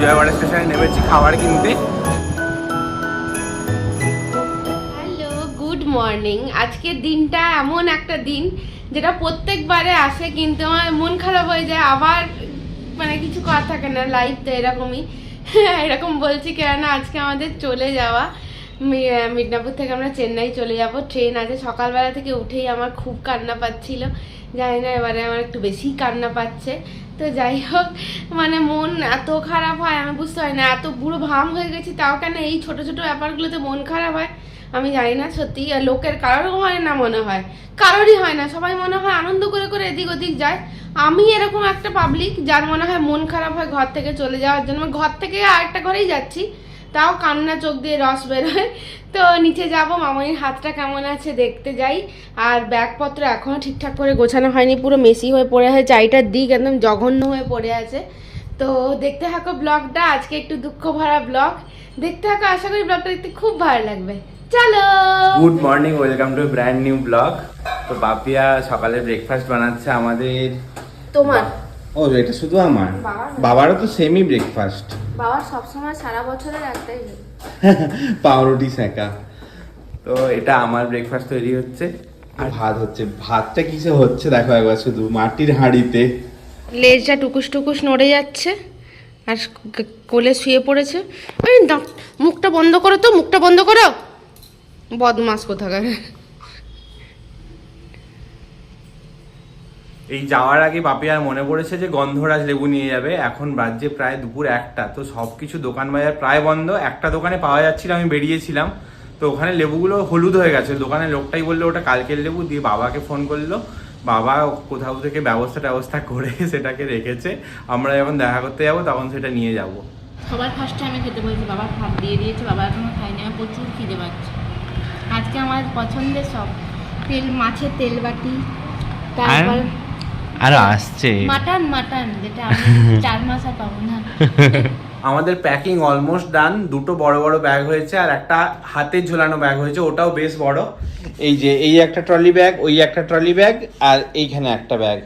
বিজয়বাড়া স্টেশনে নেমেছি, খাবার কিনতে। Hello, good morning. আজকের দিনটা এমন একটা দিন, যেটা প্রত্যেকবারে আসে, কিন্তু আমার মন খারাপ হয়ে যায়। আবার মানে কিছু করা থাকে না লাইফ তো এরকমই। এরকম বলছি কেননা, আজকে আমাদের চলে যাওয়া। মিদনাপুর থেকে আমরা চেন্নাই চলে যাব। ট্রেন আছে, সকালবেলা থেকে উঠেই আমার খুব কান্না পাচ্ছিল। জানি না, এবারে আমার একটু বেশি কান্না পাচ্ছে। তো যাই হোক মানে মন এত খারাপ হয়, আমি বুঝতে পারি না, এত বুড়ো ভাম হয়ে গেছি, তাও কেন এই ছোট ছোট ব্যাপারগুলোতে মন খারাপ হয়? আমি জানি না, সত্যি, আর লোকের কারোর হয় না মনে হয়। কারোরই হয় না, সবাই মনে হয় আনন্দ করে করে এদিক ওদিক যায়। আমি এরকম একটা পাবলিক যার মনে হয় মন খারাপ হয় ঘর থেকে চলে যাওয়ার জন্য। ঘর থেকে আরেকটা ঘরেই যাচ্ছি। তাও কান্না চোখ দিয়ে রস বেরোয়। তো নিচে যাব মামনির হাতটা কেমন আছে দেখতে যাই। আর ব্যাগপত্র এখনও ঠিকঠাক করে গোছানো হয়নি পুরো মেসি হয়ে পড়ে আছে চারিটার দিক একদম জঘন্য হয়ে পড়ে আছে। তো দেখতে থাকো ব্লগটা আজকে একটু দুঃখ ভরা ব্লগ। দেখতে থাকো আশা করি ব্লগটা দেখতে খুব ভালো লাগবে। চলো! Good morning welcome to brand new blog তো বাপিয়া সকালে ব্রেকফাস্ট বানাচ্ছে আমাদের। তোমার? ও এটা শুধু আমার? বাবার বাবারও তো সেমই ব্রেকফাস্ট বাবার সবসময় সারা বছরের একটাই পাউরুটি সেকা তো এটা আমার ব্রেকফাস্ট তৈরি হচ্ছে। আর ভাত হচ্ছে। ভাতটা কিসে হচ্ছে দেখো একবার শুধু মাটির হাঁড়িতে। লেজটা টুকুস টুকুস নড়ে যাচ্ছে আর কোলে শুয়ে পড়েছে। মুখটা বন্ধ করো তো মুখটা বন্ধ করো। বদমাস কোথাকার। এই যাওয়ার আগে বাপি আর মনে পড়েছে যে গন্ধরাজ লেবু নিয়ে যাবে। এখন বাজে প্রায় দুপুর একটা। তো সব কিছু দোকান বাজার প্রায় বন্ধ। একটা দোকানে পাওয়া যাচ্ছিল আমি বেরিয়েছিলাম। তো ওখানে লেবুগুলো হলুদ হয়ে গেছে। দোকানের লোকটাই বলল ওটা কালকের লেবু। দিয়ে বাবাকে ফোন করল। বাবা কোথাও থেকে ব্যবস্থা ব্যবস্থা করে সেটাকে রেখেছে। আমরা যখন দেখা করতে যাব তখন সেটা নিয়ে যাব। সবার ফার্স্টে আমি খেতে বলেছি বাবা ভাত দিয়ে দিয়েছে বাবা এখনও খাইনি আমার প্রচুর খিদে পাচ্ছে। আজকে আমার পছন্দের সব তেল মাছের তেল বাটি তারপর আর আসছে। মাটন মাটন যেটা আমি চার মাস আর পাবো না। আমাদের প্যাকিং অলমোস্ট ডান দুটো বড় বড় ব্যাগ হয়েছে আর একটা হাতে ঝোলানো ব্যাগ হয়েছে। ওটাও বেশ বড়। এই যে এই একটা ট্রলি ব্যাগ ওই একটা ট্রলি ব্যাগ আর এইখানে একটা ব্যাগ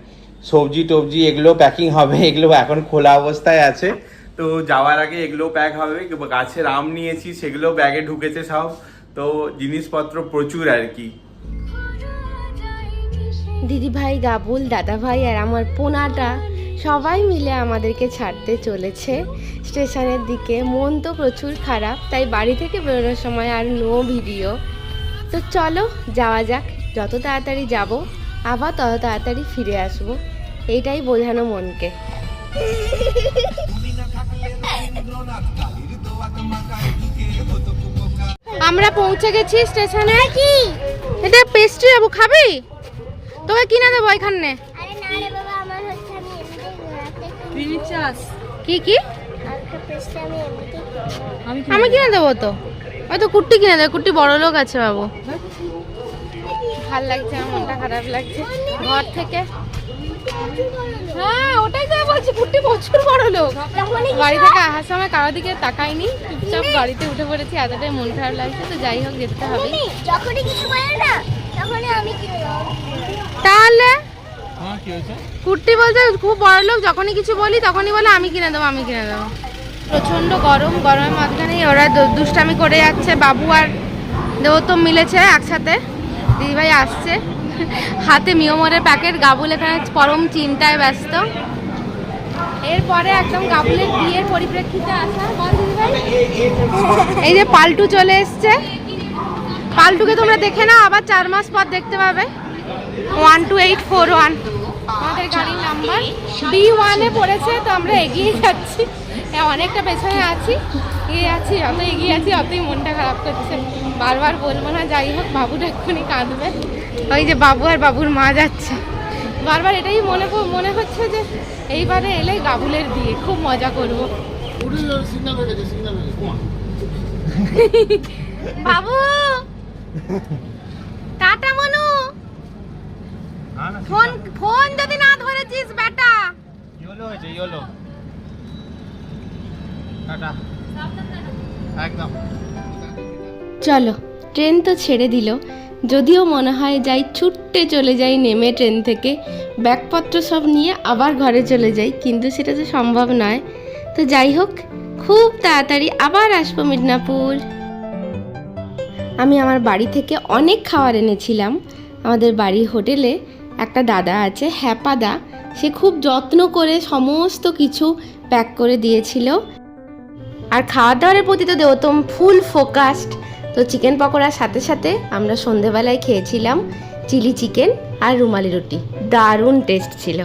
সবজি টবজি এগুলো প্যাকিং হবে এগুলো এখন খোলা অবস্থায় আছে। তো যাওয়ার আগে এগুলো প্যাক হবে। গাছের আম নিয়েছি সেগুলো ব্যাগে ঢুকেছে সব। তো জিনিসপত্র প্রচুর আর কি। দিদি ভাই গাবুল দাদা ভাই আর আমার পোনাটা সবাই মিলে আমাদেরকে ছাড়তে চলেছে। স্টেশনের দিকে মন তো প্রচুর খারাপ, তাই বাড়ি থেকে বেরোনোর সময় আর নো ভিডিও তো চলো, যাওয়া যাক। যত তাড়াতাড়ি যাব, আবার তত তাড়াতাড়ি ফিরে আসব। এইটাই বোঝানো মনকে। আমরা পৌঁছে গেছি স্টেশনে। কি এটা পেস্ট্রি যাব খাবি? তোকে কিনে দেবো এখানে? আরে না রে বাবা আমার হচ্ছে আমি কি কি? আমি কিনে দেবো তো? ওই তো কুর্তি কিনে দেবো কুর্তি বড় লোক আছে বাবু। ভালো লাগছে আমার মনটা খারাপ লাগছে। ঘর থেকে? হ্যাঁ ওটাই তো বলছি কুর্তি প্রচুর বড় লোক। গাড়ি থেকে আসার সময় কারও দিকে তাকাইনি চুপচাপ গাড়িতে উঠে পড়েছি এতটাই মন খারাপ লাগছে তো যাই হোক যেতে হবে যখনই কিছু বলে না তাহলে কুর্তি বলতে খুব বড় লোক যখনই কিছু বলি তখনই বলে আমি কিনে দেবো আমি কিনে দেবো। প্রচণ্ড গরম গরমের মাঝখানেই ওরা দুষ্টামি করে যাচ্ছে বাবু আর দেবতম মিলেছে একসাথে। দিদিভাই আসছে। হাতে মিয়মরের প্যাকেট গাবুল এখানে পরম চিন্তায় ব্যস্ত। এরপরে একদম গাবুলের বিয়ের পরিপ্রেক্ষিতে আসা। বল দিদিভাই। এই যে পাল্টু চলে এসছে। পাল্টুকে তোমরা দেখে নাও আবার চার মাস পর দেখতে পাবে। One two eight four one আমাদের গাড়ির নাম্বার বি ওয়ানে পড়েছে তো আমরা এগিয়ে যাচ্ছি। হ্যাঁ, অনেকটা পেছনে আছি। এগিয়ে যাচ্ছি যত এগিয়ে আছি অতই মনটা খারাপ করছে। বারবার বলব না যাই হোক বাবুটা এক্ষুনি কাঁদবে। ওই যে বাবু আর বাবুর মা যাচ্ছে। বারবার এটাই মনে মনে হচ্ছে যে এইবারে এলে গাবুলের বিয়ে খুব মজা করব। বাবু! টাটা মনু। ফোন ফোন যদি না ধরেছিস বেটা। ইয়োলো হয়েছে ইয়োলো। টাটা। একদম। চলো ট্রেন তো ছেড়ে দিল। যদিও মনে হয় যাই ছুটতে চলে যাই নেমে ট্রেন থেকে ব্যাগপত্র সব নিয়ে আবার ঘরে চলে যাই কিন্তু সেটা তো সম্ভব নয়। তো যাই হোক খুব তাড়াতাড়ি আবার আসব মিদনাপুর। আমি আমার বাড়ি থেকে অনেক খাবার এনেছিলাম। আমাদের বাড়ির হোটেলে একটা দাদা আছে হ্যাপাদা সে খুব যত্ন করে সমস্ত কিছু প্যাক করে দিয়েছিল। আর খাওয়া দাওয়ারের প্রতি তো দেবতম ফুল ফোকাসড। তো চিকেন পকোড়ার সাথে সাথে আমরা সন্ধেবেলায় খেয়েছিলাম চিলি চিকেন আর রুমালি রুটি। দারুণ টেস্ট ছিল।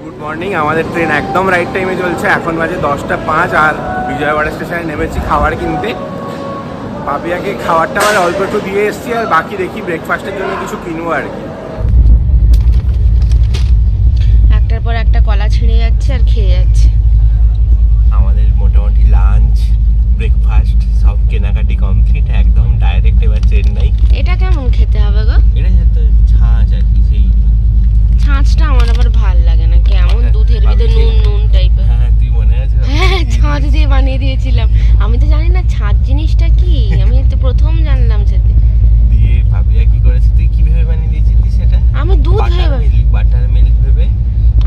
গুড মর্নিং আমাদের ট্রেন একদম রাইট টাইমে চলছে। এখন বাজে দশটা পাঁচ আর বিজয়ওয়াড়া স্টেশনে নেমেছি খাবার কিনতে। পাপিয়াকে খাবারটা আমার অল্প একটু দিয়ে এসেছি আর বাকি দেখি ব্রেকফাস্টের জন্য কিছু কিনবো আর কি। একটার পর একটা কলা ছিঁড়ে যাচ্ছে আর খেয়ে যাচ্ছে। আমাদের মোটামুটি লাঞ্চ ব্রেকফাস্ট সব কেনাকাটি কমপ্লিট একদম ডাইরেক্ট এবার চেন্নাই। এটা কেমন খেতে হবে গো? এটা হয়তো ছাঁচ আর কি সেই ছাঁচটা আমার আবার ভালো লাগে না কেমন আচ্ছা, দুধের ভিতরে ভাবছি- নুন নুন টাইপের হ্যাঁ তুই মনে আছে হ্যাঁ ছাঁচ দিয়ে বানিয়ে দিয়েছিলাম আমি তো জানি না ছাঁচ জিনিসটা কি আমি তো প্রথম জানলাম সেটা দিয়ে পাপিয়া কি করেছে তুই কীভাবে বানিয়ে দিয়েছিলি সেটা আমি দুধ বাটার ভেবে মিল্ক বাটার মিল্ক ভেবে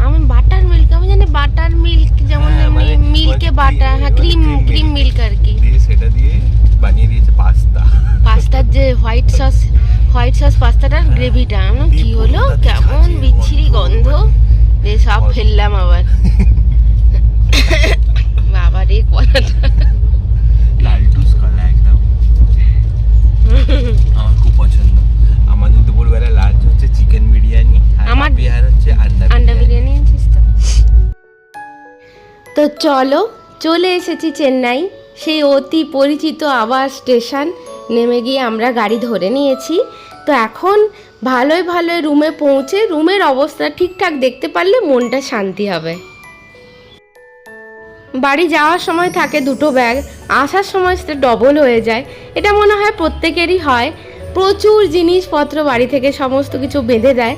আমি বাটার মিল্ক আমি জানি বাটার মিল্ক যেমন হ্যাঁ, এমনি cream- হ্যাঁ ক্রিম ক্রিম। মিল্ক আর কি। দিয়ে সেটা দিয়ে বানিয়ে দিয়েছে পাস্তা। পাস্তার যে হোয়াইট সস হোয়াইট সস পাস্তাটার গ্রেভিটা দিয়ে কি হলো? কেমন বিচ্ছিরি গন্ধ। দিয়ে সব ফেললাম আবার। বাবা রে কলাটা। লালটুস কলা একদম। আমার খুব পছন্দ। আমাদের দুপুরবেলা লাঞ্চ হচ্ছে চিকেন বিরিয়ানি আর আমার- পাপিয়ার হচ্ছে আন্ডা আন্ডা বিরিয়ানি। আনছিস তো? তো চলো চলে এসেছি চেন্নাই। সেই অতি পরিচিত আবার স্টেশন নেমে গিয়ে আমরা গাড়ি ধরে নিয়েছি। তো এখন ভালোই ভালোই রুমে পৌঁছে রুমের অবস্থা ঠিকঠাক দেখতে পারলে মনটা শান্তি হবে। বাড়ি যাওয়ার সময় থাকে দুটো ব্যাগ, আসার সময় সেটা ডবল হয়ে যায়। এটা মনে হয় প্রত্যেকেরই হয়। প্রচুর জিনিসপত্র বাড়ি থেকে সমস্ত কিছু বেঁধে দেয়।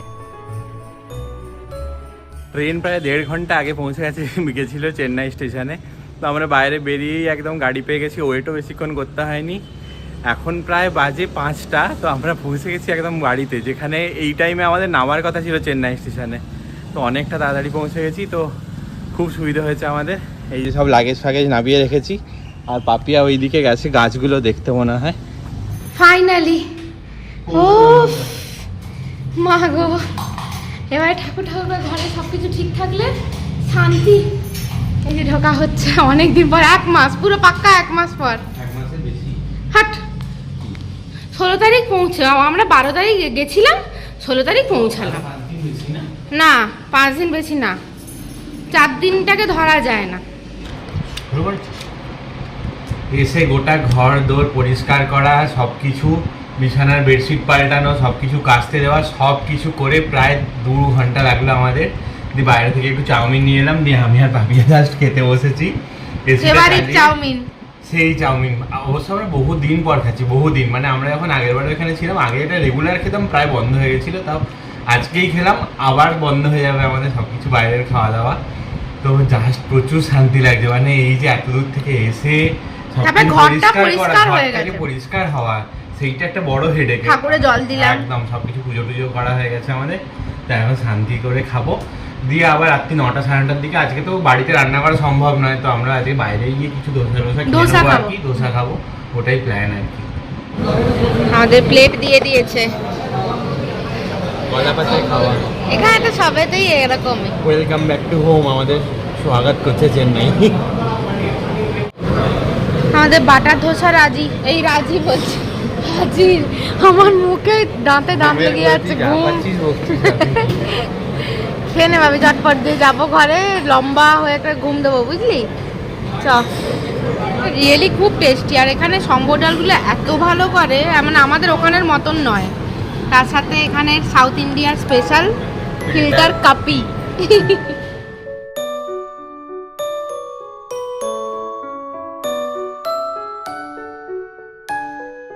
ট্রেন প্রায় দেড় ঘণ্টা আগে পৌঁছে গেছে, গেছিল চেন্নাই স্টেশনে। তো আমরা বাইরে বেরিয়েই একদম গাড়ি পেয়ে গেছি ওয়েটও বেশিক্ষণ করতে হয়নি। এখন প্রায় বাজে পাঁচটা তো আমরা পৌঁছে গেছি একদম বাড়িতে যেখানে এই টাইমে আমাদের নামার কথা ছিল চেন্নাই স্টেশনে। তো অনেকটা তাড়াতাড়ি পৌঁছে গেছি তো খুব সুবিধা হয়েছে আমাদের। এই যে সব লাগেজ ফাগেজ নামিয়ে রেখেছি আর পাপিয়া ওই দিকে গেছে গাছগুলো দেখতে মনে হয়। ফাইনালি ও। মা গো! এবারে ঠাকুর ঠাকুর ঘরে সব কিছু ঠিক থাকলে শান্তি। এই যে ঢোকা হচ্ছে অনেক দিন পর এক মাস পুরো পাক্কা এক মাস পর। হাট। ষোলো তারিখ পৌঁছে আমরা বারো তারিখ গেছিলাম ষোলো তারিখ পৌঁছালাম। না? না পাঁচ দিন বেশি না। চার দিনটাকে ধরা যায় না। এসে গোটা ঘর দোর পরিষ্কার করা সব কিছু বিছানার বেডশিট পাল্টানো সব কিছু কাচতে দেওয়া সব কিছু করে প্রায় দু ঘণ্টা লাগল আমাদের। দিয়ে বাইরে থেকে একটু চাউমিন নিয়ে এলাম দিয়ে আমি আর পাপিয়া জাস্ট খেতে বসেছি। চাউমিন। সেই চাউমিন। অবশ্য আমরা বহু দিন পর খাচ্ছি বহু দিন মানে আমরা যখন আগের বার এখানে ছিলাম আগে এটা রেগুলার খেতাম প্রায় বন্ধ হয়ে গেছিল তাও আজকেই খেলাম আবার বন্ধ হয়ে যাবে আমাদের সবকিছু বাইরের খাওয়া দাওয়া তো জাস্ট প্রচুর শান্তি লাগছে মানে এই যে এত দূর থেকে এসে পরিষ্কার হওয়া সেইটা একটা বড় হেডেক ঠাকুরে জল দিলাম। একদম সবকিছু পুজো টুজো করা হয়ে গেছে আমাদের। তাই এখন শান্তি করে খাব। দিয়ে আবার রাত্রি নটা সাড়ে নটার দিকে। আজকে তো বাড়িতে রান্না করা সম্ভব নয় তো আমরা আজকে বাইরে গিয়ে কিছু দোসা খেয়ে দোসা আর কি দোসা খাব। ওটাই প্ল্যান আর কি। আমাদের প্লেট দিয়ে দিয়েছে। কলা খাওয়া। এখানে তো সবেতেই এরকমই। ওয়েলকাম ব্যাক টু হোম আমাদের স্বাগত করছে চেন্নাই। আমাদের বাটার ধোসা রাজি এই রাজি বলছি। রাজি। আমার মুখে দাঁতে দাঁত লেগে যাচ্ছে ঘুম। খেয়ে নে ভাবি চটপট দিয়ে যাব ঘরে, লম্বা হয়ে একটা ঘুম দেবো, বুঝলি? চ। রিয়েলি খুব টেস্টি আর এখানে সম্বর ডালগুলো এত ভালো করে মানে আমাদের ওখানের মতন নয়। তার সাথে এখানে সাউথ ইন্ডিয়ার স্পেশাল ফিল্টার কাপি।